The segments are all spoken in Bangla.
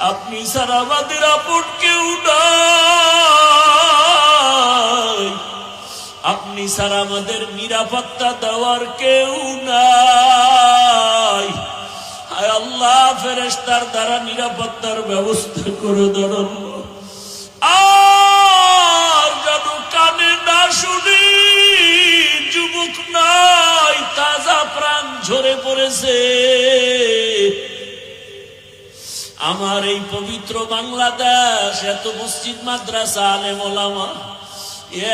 আপনি স্যার আমাদের আপন কেউ আপনি স্যার আমাদের নিরাপত্তা দেওয়ার কেউ নাই। আল্লাহ ফেরেস্তার দ্বারা নিরাপত্তার ব্যবস্থা করে আল্লাহ। আর যেন কানে না শুনি, যুবক নাই, তাজা প্রাণ ঝরে পড়েছে। আমার এই পবিত্র বাংলাদেশ, এত মসজিদ, মাদ্রাসা, আলেম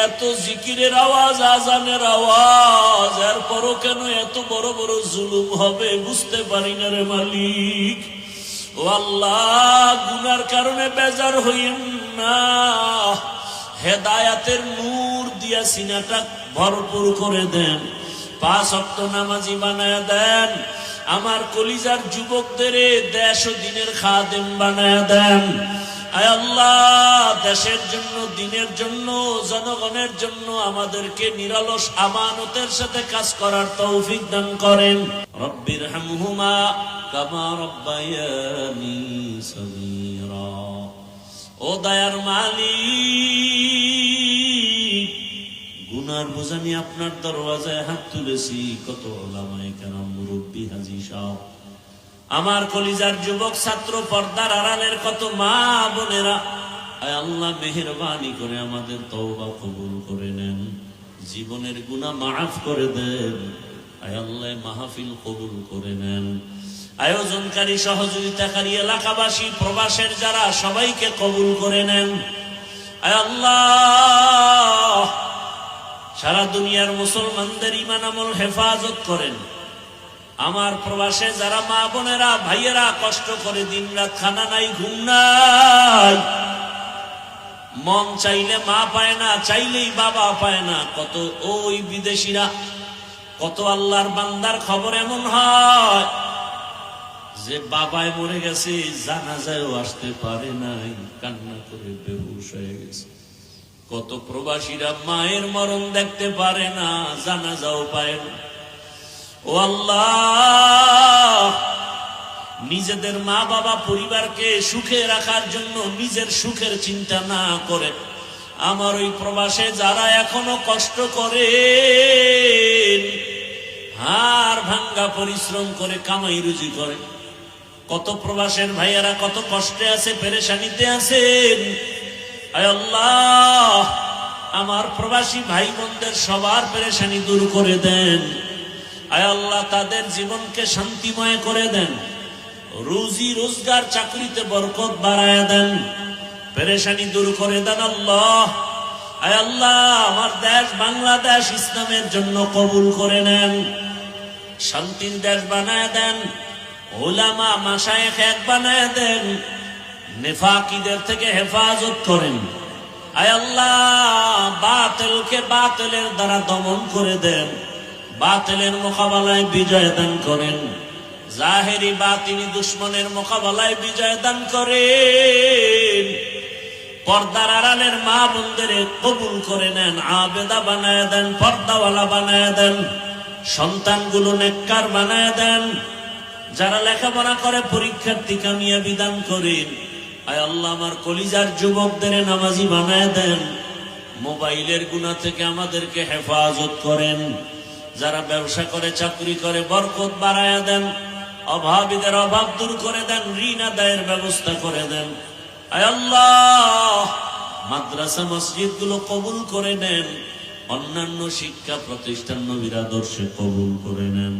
এত জিকিরের আওয়াজ আজানের আওয়াজ, এরপরও কেন এত বড় বড় জুলুম হবে বুঝতে পারি না রে মালিক। ও আল্লাহ, গুনার কারণে বেজার হইন না। হেদায়াতের নূর দিয়া সিনাটা ভরপুর করে দেন। পাঁচ অক্ট নামাজি বানায় দেন। আমার কলিজার যুবকদের দেশ ও দিনের খাদেম বানায় দেন। আয় আল্লাহ, দেশের জন্য, দিনের জন্য, জনগণের জন্য আমাদেরকে নিরলস আমানতের সাথে কাজ করার তৌফিক দান করেন। রব্বির হামহুমা কামা রব্বায়ানি সগীরা। ও দয়ার মালিক গুনার বোঝানি আপনার দরওয়াজায় হাত তুলেছি। কত কেরাম, মুরব্বী হাজি সাহেব। আমার কলিজার যুবক ছাত্র পর্দার আড়ালের কত মা বোনেরা। আল্লাহ, মেহরবানি করে আমাদের তওবা কবুল করে নেন। জীবনের গুনাহ মাফ করে দেন। আল্লাহ, মাহফিল কবুল করে নেন। আয়োজনকারী, সহযোগিতাকারী এলাকাবাসী, প্রবাসের যারা, সবাইকে কবুল করে নেন। আয় আল্লাহ সারা দুনিয়ার মুসলমানদের ইমান আমল হেফাজত করেন। আমার প্রবাসে যারা মা বোনেরা, ভাইয়েরা কষ্ট করে দিন রাত খানা নাই, ঘুম নাই। মন চাইলে মা পায় না, চাইলেই বাবা পায় না। কত ওই বিদেশিরা, কত আল্লাহর বান্দার খবর এমন হয় যে বাবায় মরে গেছে জানা যায়ও আসতে পারে নাই, কান্না করে বেহুশ হয়ে গেছে। কত প্রবাসীরা মায়ের মরণ দেখতে পারে না জানা যাও পায় না। ও আল্লাহ, নিজেদের মা বাবা পরিবারকে সুখে রাখার জন্য নিজের সুখের চিন্তা না করে। আমার ওই প্রবাসে যারা এখনও কষ্ট করে হার ভাঙ্গা পরিশ্রম করে কামাই রুজি করে। কত প্রবাসের ভাইয়ারা কত কষ্টে আছে, পেরেশানিতে আছেন। আল্লাহ আমার প্রবাসী ভাই বোনদের সবার পেরেশানি দূর করে দেন। আয় আল্লাহ, তাদের জীবনকে শান্তিময় করে দেন। রুজি রোজগার চাকরিতে বরকত বাড়ায় দেন। পেরেশানি দূর করে দেন আল্লাহ। আয় আল্লাহ, আমার দেশ বাংলাদেশ ইসলামের জন্য কবুল করে নেন। শান্তির দেশ বানায় দেন। ওলামা মাসায়েখ এক বানায় দেন। নেফাকিদের থেকে হেফাজত করেন। আল্লাহ, বাতিলকে বাতিলের দ্বারা দমন করে দেন। বাতিলের মোকাবেলায় বিজয় দান করেন। জাহেরি বাতিনি দুশ্মনের মোকাবেলায় বিজয় দান করেন। পর্দার আড়ালের মা বোনদের কবুল করে নেন, আবেদা বানায় দেন, পর্দাওয়ালা বানায় দেন, সন্তানগুলো নেককার বানায় দেন। যারা লেখাপড়া করে পরীক্ষার্থী কামিয়া বিধান করেন। আয় আল্লাহ, আমার কলিজার যুবকদের নামাজি বানায় দেন। মোবাইলের গুণা থেকে আমাদেরকে হেফাজত করেন। যারা ব্যবসা করে, চাকরি করে, বরকত বাড়ায় দেন, অভাবীদের অভাব দূর করে দেন, ঋণ আদায়ের ব্যবস্থা করে দেন। আয় আল্লাহ, মাদ্রাসা মসজিদগুলো কবুল করে নেন, অন্যান্য শিক্ষা প্রতিষ্ঠান নবীর কবুল করে নেন।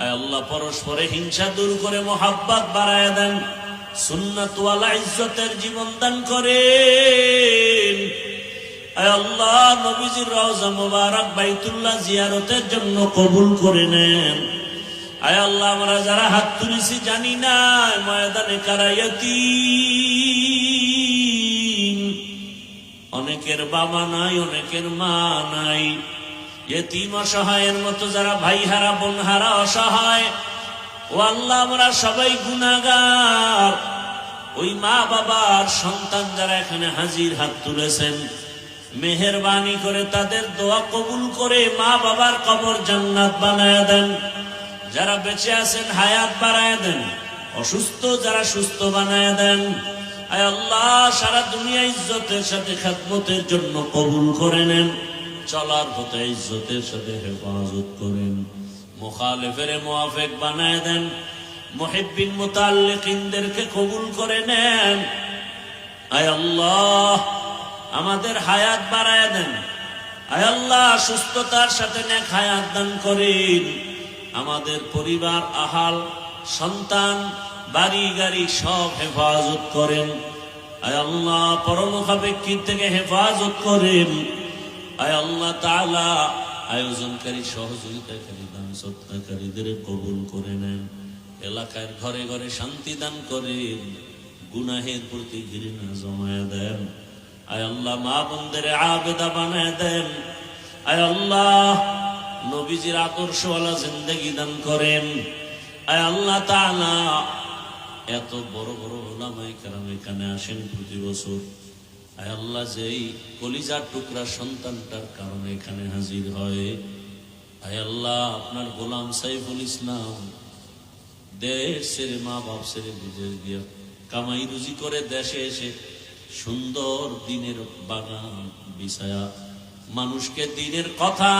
আয় আল্লাহ, পরস্পরে হিংসা দূর করে মোহাব্বত বাড়ায় দেন। সুন্নাতওয়ালা ইজ্জতের জীবন দান করেন। আল্লাহ, নবীজির রওজা মোবারক বাইতুল্লাহ জিয়ারতের জন্য কবুল করে নেন। আয় আল্লাহ, আমরা যারা হাত তুলেছি জানি না, ময়দানে কারাইয়াতি অনেকের বাবা নাই, অনেকের মা নাই। এতিম অসহায়ের মতো যারা ভাই হারা বোন হারা অসহায় ও আল্লাহ, আমরা সবাই গুনাগার ওই মা বাবার সন্তান যারা এখানে হাজির হাত তুলেছেন, মেহরবানি করে তাদের দোয়া কবুল করে মা বাবার কবর জান্নাত বানায় দেন। যারা বেঁচে আছেন, হায়াত বাড়ায় দেন। অসুস্থ, যারা সুস্থ বানায় দেন। আয় আল্লাহ, সারা দুনিয়া ইজ্জতের সাথে খাদমতের জন্য কবুল করে নেন। চলার পথে ইজ্জতের সাথে হেফাজত করেন মুখালেফের মোয়াফেক বানায় দেন। মহিবিন মোতাল্লিকিনদেরকে কবুল করে নেন। আয় আল্লাহ, আমাদের হায়াত বাড়ায় দেন। আয় আল্লাহ, সুস্থতার সাথে নেক হায়াত দান করেন। আমাদের পরিবার, আহাল, সন্তান, বাড়ি, গাড়ি সব হেফাজত করেন। আয় আল্লাহ থেকে হেফাজত করেন। আয় আল্লাহ তাআলা আয়োজনকারী, সহযোগিতাকারী দান সত্তাকারীদের কবুল করে নেন। এলাকার ঘরে ঘরে শান্তি দান করেন গুনাহের প্রতি ঘৃণা জমায় দেন। আয় আল্লাহ, মা বোনদের আবেদা বানায় দেন। আয় আল্লাহ, নবীজির আদর্শওয়ালা জিন্দগি দান করেন। আয় আল্লাহ তাআলা, এত বড় বড় ওলামাই কারাম এখানে আসেন প্রতি বছর। আল্লাহ যেই কলিজার টুকরা সন্তানটার কারণে এখানে হাজির হয়। আল্লাহ, আপনার গোলাম সাইফুল ইসলাম দেশ ছেড়ে মা বাপ ছেড়ে বিদেশ গিয়ে কামাই রুজি করে দেশে এসে সুন্দর দিনের বাগান বিছায়া মানুষকে দিনের কথা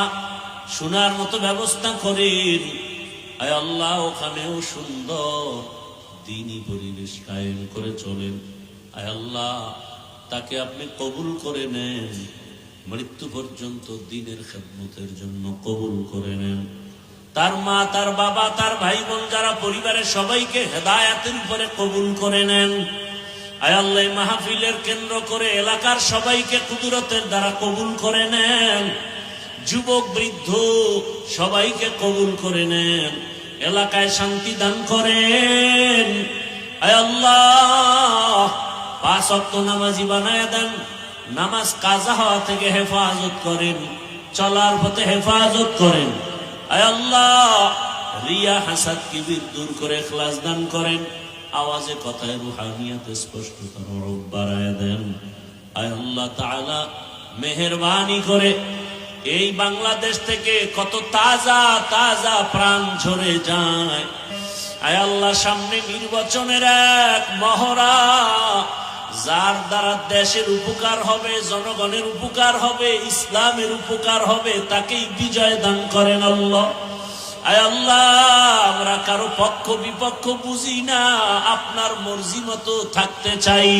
শোনার মতো ব্যবস্থা করেন। আয় আল্লাহ, ওখানেও সুন্দর দিনই পরিবেশ কায়েম করে চলেন। আয় আল্লাহ তাকে আপনি কবুল করে নেন। মৃত্যু পর্যন্ত দিনের খেদমতের জন্য কবুল করে নেন। তার মা, তার বাবা, তার ভাই বোন যারা পরিবারের সবাইকে হেদায়াতের উপরে কবুল করে নেন। আয়াল্লাহ মাহফিলের কেন্দ্র করে এলাকার সবাইকে কুদরতের দ্বারা কবুল করে নেন। যুবক, বৃদ্ধ, সবাইকে কবুল করে নেন। এলাকায় শান্তি দান করেন। আল্লাহ! পাঁচ অক্ত নামাজি বানায় দেন। নামাজ কাজা হওয়া থেকে হেফাজত করেন, চলার পথে হেফাজত করেন। আল্লাহ, রিয়া হাসাদ কিবির দূর করে ক্লাস দান করেন। আওয়াজে কথায় রুহানিয়াতে স্পষ্টতর রূপ বাড়ায় দেন। আয় তাআলা, মেহেরবানি করে এই বাংলাদেশ থেকে কত তাজা তাজা প্রাণ ঝরে যায়। আয় আল্লাহ, সামনে নির্বাচনের এক মহড়া। যার দ্বারা দেশের উপকার হবে, জনগণের উপকার হবে, ইসলামের উপকার হবে, তাকেই বিজয় দান করেন আল্লাহ। আয় আল্লাহ, আমরা কারও পক্ষ বিপক্ষ বুঝি না, আপনার মর্জি মতো থাকতে চাই।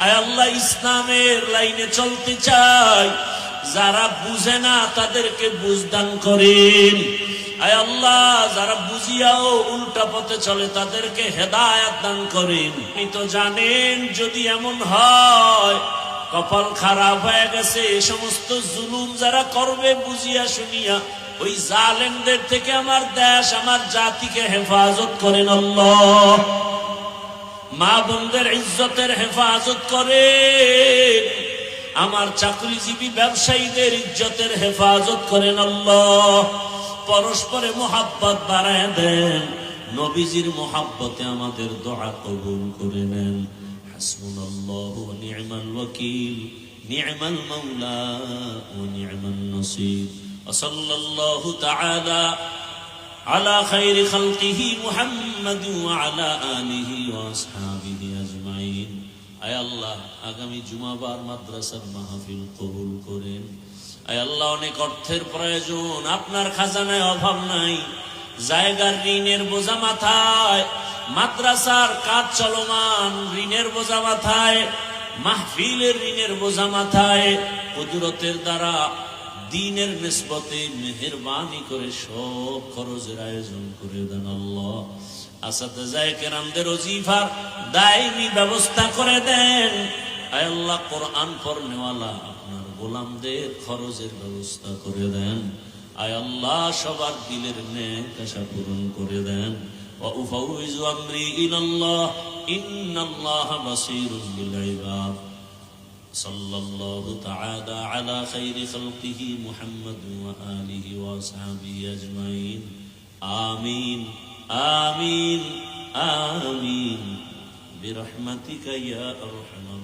আয় আল্লাহ, ইসলামের লাইনে চলতে চাই। যারা বুঝে না, তাদেরকে বুঝদান করেন। আয় আল্লাহ, যারা বুঝিয়াও উল্টা পথে চলে, তাদেরকে হেদায়াত দান করেন। আপনি তো জানেন, যদি এমন হয়, কপাল খারাপ হয়ে গেছে, এ সমস্ত জুলুম যারা করবে, বুঝিয়া শুনিয়া, ওই জালেমদের থেকে আমার দেশ, আমার জাতিকে হেফাজত করেন আল্লাহ। মা বোনদের ইজ্জতের হেফাজত করেন। আমার চাকরিজীবী ব্যবসায়ীদের ইজ্জতের হেফাজত করেন আল্লাহ পরস্পরে মোহাব্বত বাড়ায় দেন নবীজির মোহাব্বতে আমাদের দোয়া কবুল করে নেন حسبنا الله ونعم الوكيل نعم المولى ونعم النصير وصلى الله تعالى على خير خلقه محمد وعلى آله وأصحابه أجمعين আয় আল্লাহ, আগামী জুমাবার মাদ্রাসার মাহফিল কবুল করেন। আয় আল্লাহ, অনেক অর্থের প্রয়োজন, আপনার খাজানায় অভাব নাই। জায়গার ঋণের বোঝা মাথায়, মাদ্রাসার কাজ চলমান ঋণের বোঝা মাথায়, মাহফিলের ঋণের বোঝা মাথায়। কুদরতের দ্বারা দিনের নিসবতে মেহরবানি করে সব খরচের আয়োজন করে দেন আল্লাহ। আসাতে যায় কেরামদের ওজিফার দায়নি ব্যবস্থা করে দেন আয় আল্লাহ কোরআন পড়নেওয়ালা আপনার গোলামদের খরচের ব্যবস্থা করে দেন আয় আল্লাহ সবার দিলের ন্যায় আশা পূরণ করে দেন وأفوز أمري إلى الله إن الله بصير بالعباد صلى الله تعالى على خير خلقه محمد وآله وأصحابه أجمعين آمين آمين آمين. برحمتك يا أرحم